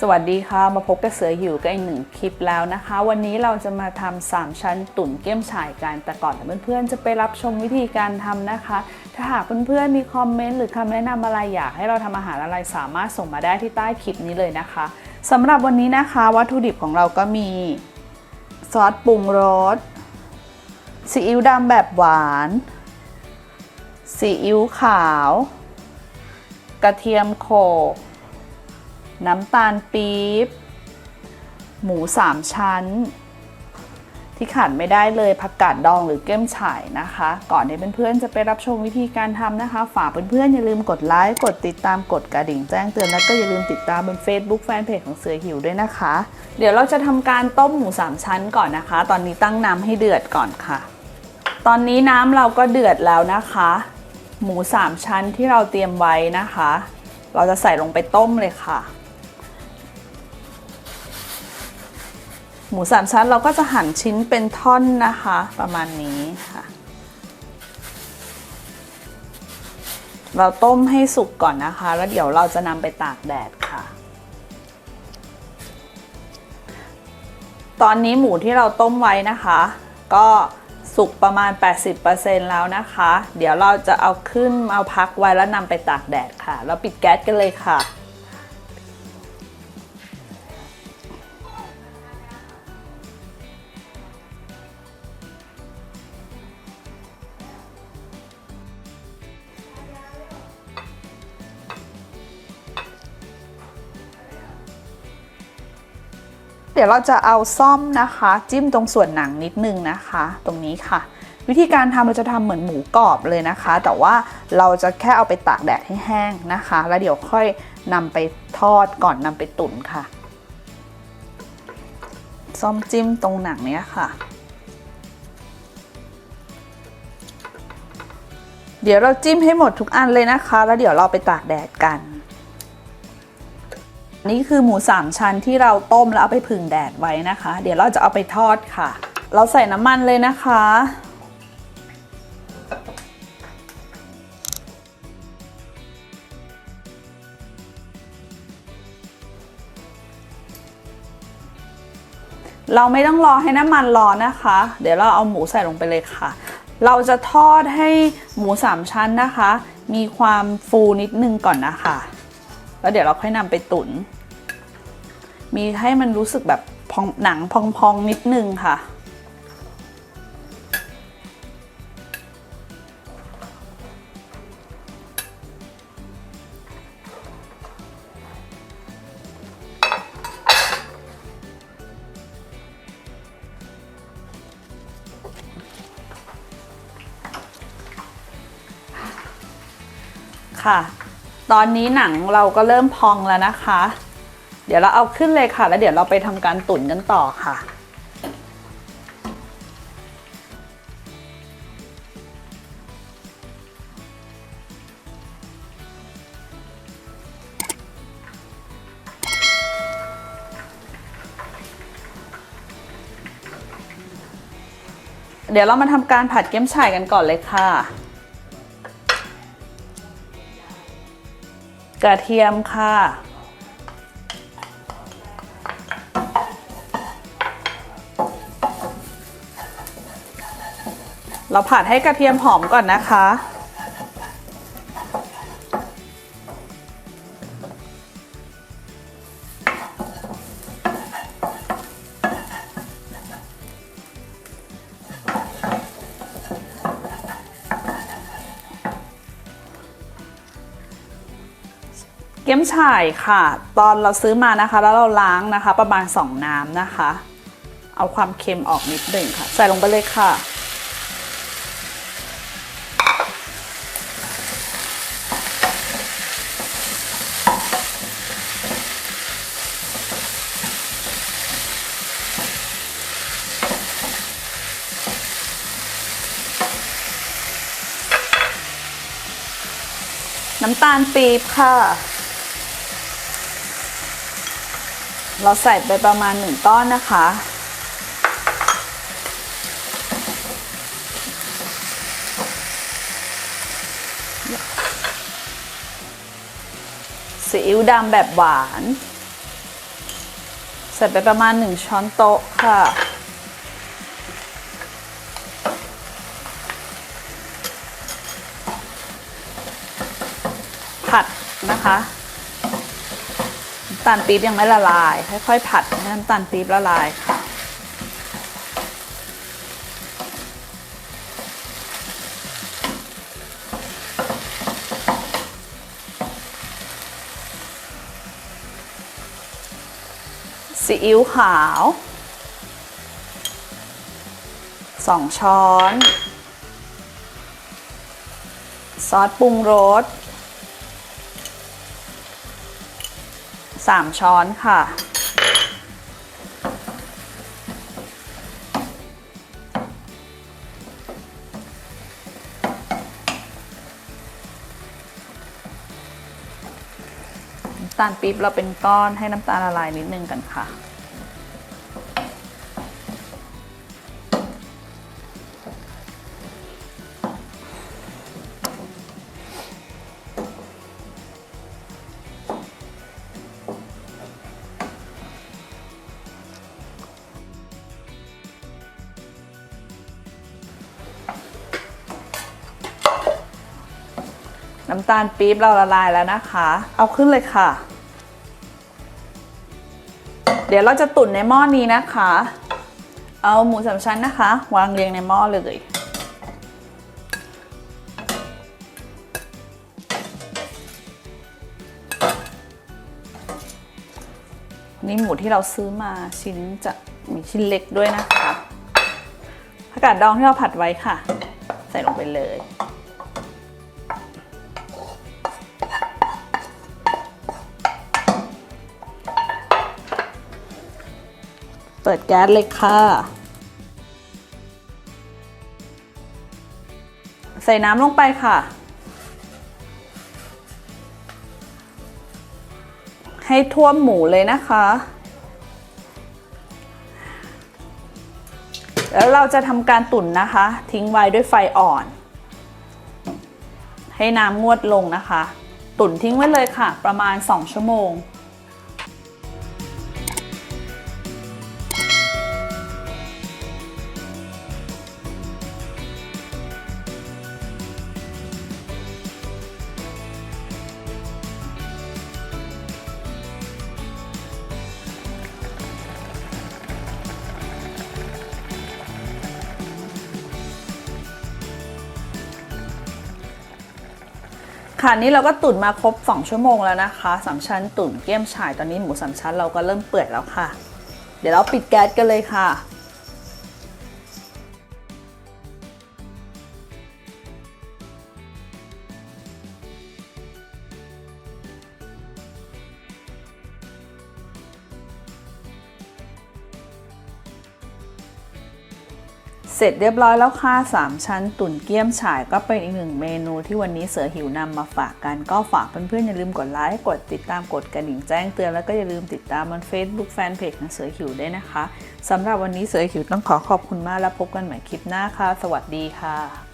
สวัสดีค่ะ มาพบกับเสือหิวกันอีกหนึ่งคลิปแล้วนะคะ วันนี้เราจะมาทำสามชั้นตุ๋นเกี๊ยมฉ่ายกันแต่ก่อนเพื่อนๆจะไปรับชมวิธีการทำนะคะ ถ้าหากเพื่อนๆมีคอมเมนต์หรือคำแนะนำอะไรอยากให้เราทำอาหารอะไรสามารถส่งมาได้ที่ใต้คลิปนี้เลยนะคะสำหรับวันนี้นะคะ วัตถุดิบของเราก็มีซอสปรุงรสซีอิ๊วดำแบบหวานซีอิ๊วขาว กระเทียมโขลก น้ำตาลปี๊บ หมูสามชั้น ที่ขาดไม่ได้เลยผักกาดดองหรือเก้มฉ่ายนะคะ ก่อนที่เพื่อนๆจะไปรับชมวิธีการทำนะคะ ฝากเพื่อนๆอย่าลืมกดไลค์กดติดตามกดกระดิ่งแจ้งเตือนแล้วก็อย่าลืมติดตามบน Facebook แฟนเพจของเสือหิวด้วยนะคะ เดี๋ยวเราจะทำการต้มหมูสามชั้นก่อนนะคะ ตอนนี้ตั้งน้ำให้เดือดก่อนค่ะ ตอนนี้น้ำเราก็เดือดแล้วนะคะ หมูสามชั้นที่เราเตรียมไว้นะคะเราจะใส่ลงไปต้มเลยค่ะ หมูสามชั้นเราก็จะหั่นชิ้นเป็นท่อนนะคะ ประมาณนี้ค่ะ เราต้มให้สุกก่อนนะคะ แล้วเดี๋ยวเราจะนำไปตากแดดค่ะ ตอนนี้หมูที่เราต้มไว้นะคะ ก็สุกประมาณ 80%แล้วนะคะ เดี๋ยวเราจะเอาขึ้นเอาพักไว้แล้วนำไปตากแดดค่ะ แล้วปิดแก๊สกันเลยค่ะ เดี๋ยวเราจะเอาซ่อมนะคะ จิ้มตรงส่วนหนังนิดนึงนะคะ ตรงนี้ค่ะ วิธีการทำเราจะทำเหมือนหมูกรอบเลยนะคะ แต่ว่าเราจะแค่เอาไปตากแดดให้แห้งนะคะ แล้วเดี๋ยวค่อยนำไปทอดก่อนนำไปตุ๋นค่ะ ซ่อมจิ้มตรงหนังเนี้ยค่ะเดี๋ยวเราจิ้มให้หมดทุกอันเลยนะคะ แล้วเดี๋ยวเราไปตากแดดกัน นี่คือหมูสามชั้นที่เราต้มแล้วเอาไปผึ่งแดดไว้นะคะ เดี๋ยวเราจะเอาไปทอดค่ะ เราใส่น้ำมันเลยนะคะเราไม่ต้องรอให้น้ำมันร้อนนะคะ เดี๋ยวเราเอาหมูใส่ลงไปเลยค่ะ เราจะทอดให้หมูสามชั้นนะคะ มีความฟูนิดนึงก่อนนะคะ แล้วเดี๋ยวเราค่อยนำไปตุ๋น มีให้มันรู้สึกแบบพองหนังพองๆนิดนึงค่ะ ค่ะ ตอนนี้หนังเราก็เริ่มพองแล้วนะคะ เดี๋ยวเราเอาขึ้นเลยค่ะ แล้วเดี๋ยวเราไปทำการตุ๋นกันต่อค่ะ เดี๋ยวเรามาทำการผัดเกี๊ยมฉ่ายกันก่อนเลยค่ะ กระเทียมค่ะ เราผัดให้กระเทียมหอมก่อนนะคะ เกี๊ยมฉ่ายค่ะ ตอนเราซื้อมานะคะ แล้วเราล้างนะคะ ประมาณ 2 น้ำนะคะ เอาความเค็มออกนิดหนึ่งค่ะ ใส่ลงไปเลยค่ะ น้ำตาลปี๊บค่ะ เราใส่ไปประมาณหนึ่งก้อนนะคะ ซีอิ๊วดำแบบหวาน ใส่ไปประมาณ1ช้อนโต๊ะค่ะ ผัดนะคะน้ำตาลปี๊บยังไม่ละลาย ค่อยๆผัดให้น้ำตาลปี๊บละลายค่ะซีอิ๊วขาวสองช้อน ซอสปรุงรส สามช้อนค่ะ น้ำตาลปี๊บเราเป็นก้อนให้น้ำตาลละลายนิดนึงกันค่ะ น้ำตาลปี๊บเราละลายแล้วนะคะ เอาขึ้นเลยค่ะ เดี๋ยวเราจะตุ๋นในหม้อนี้นะคะ เอาหมูสามชั้นนะคะ วางเรียงในหม้อเลยนี่หมูที่เราซื้อมาชิ้นจะมีชิ้นเล็กด้วยนะคะผักกาดดองที่เราผัดไว้ค่ะ ใส่ลงไปเลย เปิดแก๊สเลยค่ะ ใส่น้ำลงไปค่ะ ให้ท่วมหมูเลยนะคะ แล้วเราจะทำการตุ๋นนะคะ ทิ้งไว้ด้วยไฟอ่อน ให้น้ำงวดลงนะคะ ตุ๋นทิ้งไว้เลยค่ะ ประมาณ 2 ชั่วโมง ค่ะนี่เราก็ตุ๋นมาครบ 2 ชั่วโมงแล้วนะคะสามชั้นตุ๋นเกี๊ยมฉ่ายตอนนี้หมูสามชั้นเราก็เริ่มเปื่อยแล้วค่ะ เดี๋ยวเราปิดแก๊สกันเลยค่ะ เสร็จเรียบร้อยแล้วค่ะ 3 ชั้นตุ๋นเกี๊ยมฉ่ายก็เป็นอีกหนึ่งเมนูที่วันนี้เสือหิวนำมาฝากกัน ก็ฝากเพื่อนๆอย่าลืมกดไลค์ กดติดตามกดกระดิ่งแจ้งเตือน แล้วก็อย่าลืมติดตามบน Facebook Fanpage ของเสือหิวด้วยนะคะสำหรับวันนี้เสือหิวต้องขอขอบคุณมากแล้วพบกันใหม่คลิปหน้าค่ะ สวัสดีค่ะ